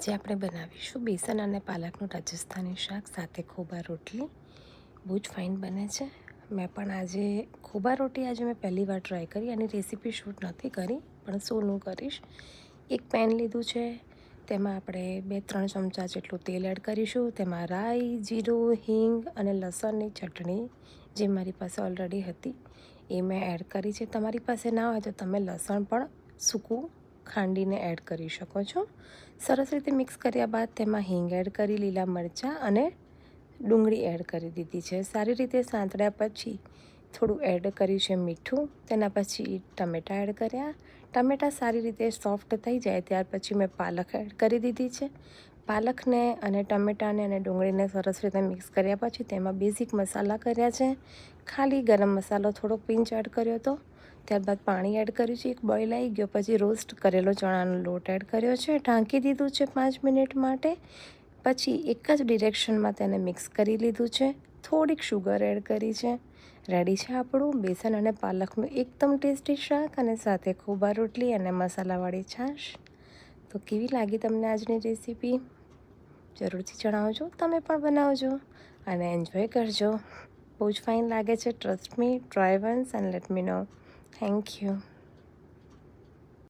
આજે આપણે બનાવીશું બેસન અને પાલકનું રાજસ્થાની શાક, સાથે ખોબા રોટલી. બહુ જ ફાઇન બને છે. મેં પણ આજે ખોબા રોટી આજે મેં પહેલી વાર ટ્રાય કરી એની રેસીપી શૂટ નથી કરી, પણ સોનું કરીશ. એક પેન લીધું છે. તેમાં આપણે બે ત્રણ ચમચા જેટલું તેલ એડ કરીશું. તેમાં રાઈ, જીરું, હિંગ અને લસણની ચટણી, જે મારી પાસે ઓલરેડી હતી, એ મેં એડ કરી છે. તમારી પાસે ના હોય તો તમે લસણ પણ સૂકું ખાંડીને એડ કરી શકો છો. સરસ રીતે મિક્સ કર્યા બાદ તેમાં હિંગ એડ કરી, લીલા મરચાં અને ડુંગળી એડ કરી દીધી છે. સારી રીતે સાંતળ્યા પછી થોડું એડ કર્યું છે મીઠું. તેના પછી ટમેટાં એડ કર્યા. ટમેટાં સારી રીતે સોફ્ટ થઈ જાય ત્યાર પછી મેં પાલક એડ કરી દીધી છે. પાલકને અને ટમેટાને અને ડુંગળીને સરસ રીતે મિક્સ કર્યા પછી તેમાં બેઝિક મસાલા કર્યા છે. ખાલી ગરમ મસાલો થોડો પિંચ એડ કર્યો હતો. ત્યારબાદ પાણી એડ કર્યું છે, એક બોઇલ આવી ગયો, પછી રોસ્ટ કરેલો ચણાનો લોટ એડ કર્યો છે, ઢાંકી દીધું છે પાંચ મિનિટ માટે, પછી એક જ ડિરેક્શનમાં તેને મિક્સ કરી લીધું છે, થોડીક શુગર એડ કરી છે, રેડી છે આપણું, બેસન અને પાલકનું એકદમ ટેસ્ટી શાક અને સાથે ખોબા રોટલી અને મસાલાવાળી છાશ. તો કેવી લાગી તમને આજની રેસીપી? જરૂરથી જણાવજો, તમે પણ બનાવજો અને એન્જોય કરજો. બહુ જ ફાઇન લાગે છે trust me try once and let me know Thank you.